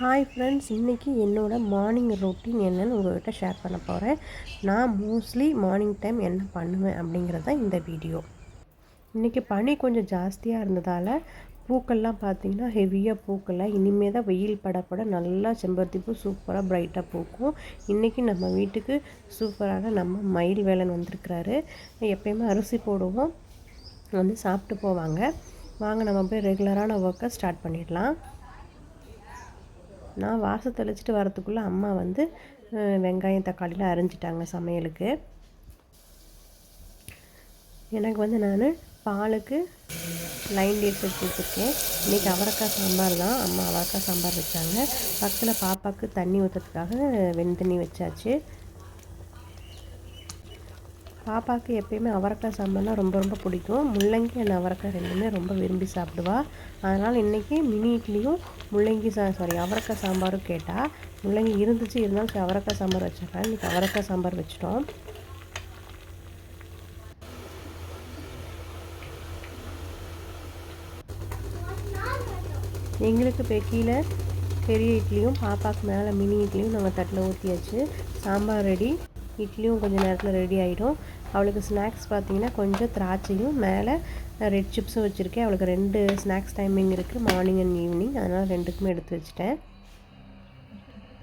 Hi friends இன்றைக்கி என்னோடய morning routine என்னென்னு உங்கள்கிட்ட ஷேர் பண்ண போகிறேன் நான் மோஸ்ட்லி மார்னிங் டைம் என்ன பண்ணுவேன் அப்படிங்கிறது தான் இந்த வீடியோ இன்றைக்கி பனி கொஞ்சம் ஜாஸ்தியாக இருந்ததால் பூக்கள்லாம் பார்த்திங்கன்னா ஹெவியாக பூக்கலை இனிமேல் தான் வெயில் படப்பட நல்லா செம்பருத்தி பூ சூப்பராக ப்ரைட்டாக பூக்கும். இன்றைக்கி நம்ம வீட்டுக்கு சூப்பரான நம்ம மயில் வேலன் வந்திருக்கிறாரு. எப்பயுமே அரிசி போடுவோம். வந்து சாப்பிட்டு போவாங்க. வாங்க நம்ம போய் ரெகுலரான ஒர்க்கை ஸ்டார்ட் பண்ணிடலாம். நான் வாசம் தெளிச்சிட்டு வரத்துக்குள்ளே அம்மா வந்து வெங்காயம் தக்காளிலாம் அரிஞ்சிட்டாங்க சமையலுக்கு. எனக்கு வந்து நான் பாலுக்கு லைன் டேட்ஸ் எடுத்து வச்சுருக்கேன். இன்றைக்கி அவரக்காய் சாம்பார் தான். அம்மா அவரக்காய் சாம்பார் வச்சாங்க. பக்கத்தில் பாப்பாவுக்கு தண்ணி ஊற்றுறதுக்காக வெந்தண்ணி வச்சாச்சு. பாப்பாவுக்கு எப்பயுமே அவரக்காய் சாம்பார்னா ரொம்ப ரொம்ப பிடிக்கும். முள்ளங்கி அண்ட் அவரக்காய் ரெண்டுமே ரொம்ப விரும்பி சாப்பிடுவா. அதனால் இன்றைக்கி மினி இட்லியும் முள்ளங்கி சா சாரி அவரக்காய் சாம்பாரும் கேட்டால் முள்ளங்கி இருந்துச்சு இருந்தாலும் சரி அவரக்காய் சாம்பார் வச்சிருக்கேன் இன்றைக்கி அவரக்காய் சாம்பார் வச்சிட்டோம். எங்களுக்கு இப்போ கீழே பெரிய இட்லியும் பாப்பாவுக்கு மேலே மினி இட்லியும் நாங்கள் தட்டில் ஊற்றியாச்சு சாம்பார் ரெடி இட்லியும் கொஞ்சம் நேரத்தில் ரெடி ஆகிடும் அவளுக்கு ஸ்நாக்ஸ் பார்த்தீங்கன்னா கொஞ்சம் திராட்சையும் மேலே ரெட் சிப்ஸும் வச்சுருக்கேன். அவளுக்கு ரெண்டு ஸ்நாக்ஸ் டைமிங் இருக்குது மார்னிங் அண்ட் ஈவினிங் அதனால் ரெண்டுக்குமே எடுத்து வச்சுட்டேன்.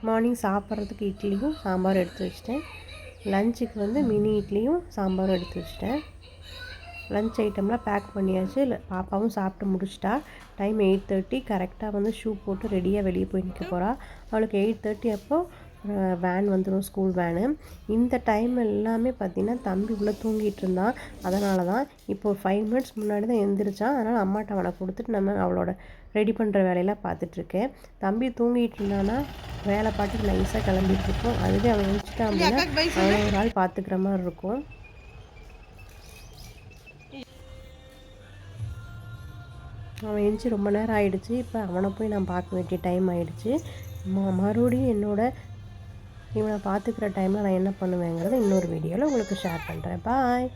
மார்னிங் சாப்பிட்றதுக்கு இட்லியும் சாம்பாரும் எடுத்து வச்சுட்டேன். லஞ்சுக்கு வந்து மினி இட்லியும் சாம்பாரும் எடுத்து வச்சுட்டேன். லஞ்ச் ஐட்டம்லாம் பேக் பண்ணியாச்சு. பாப்பாவும் சாப்பிட்டு முடிச்சிட்டா. டைம் எயிட் தேர்ட்டி கரெக்டாக வந்து ஷூ போட்டு ரெடியாக வெளியே போய் நிற்க போகிறா அவளுக்கு எயிட் தேர்ட்டி அப்போது வேன் வந்துடும் ஸ்கூல் வேனு இந்த டைம் எல்லாமே பார்த்திங்கன்னா தம்பி உள்ளே தூங்கிட்டு இருந்தான். அதனால தான் இப்போ ஒரு ஃபைவ் மினிட்ஸ் முன்னாடி தான் எழுந்திரிச்சான் அதனால் அம்மாட்ட அவனை கொடுத்துட்டு நம்ம அவளோட ரெடி பண்ணுற வேலையெல்லாம் பார்த்துட்ருக்கேன் தம்பி தூங்கிட்டு இருந்தானா வேலை பாட்டுக்கு நைஸாக கிளம்பிட்டு இருக்கோம். அதுவே அவன் எழுச்சிட்டான் அப்படின்னா அவன் ஒரு ஆள் பார்த்துக்கிற மாதிரி இருக்கும். அவன் எழுந்துச்சி ரொம்ப நேரம் ஆகிடுச்சு இப்போ அவனை போய் நான் பார்க்க வேண்டிய டைம் ஆகிடுச்சு மறுபடியும் என்னோடய இவனை பார்த்துக்கிற டைமில் நான் என்ன பண்ணுவேங்கிறத இன்னொரு வீடியோவில் உங்களுக்கு ஷேர் பண்ணுறேன் பாய்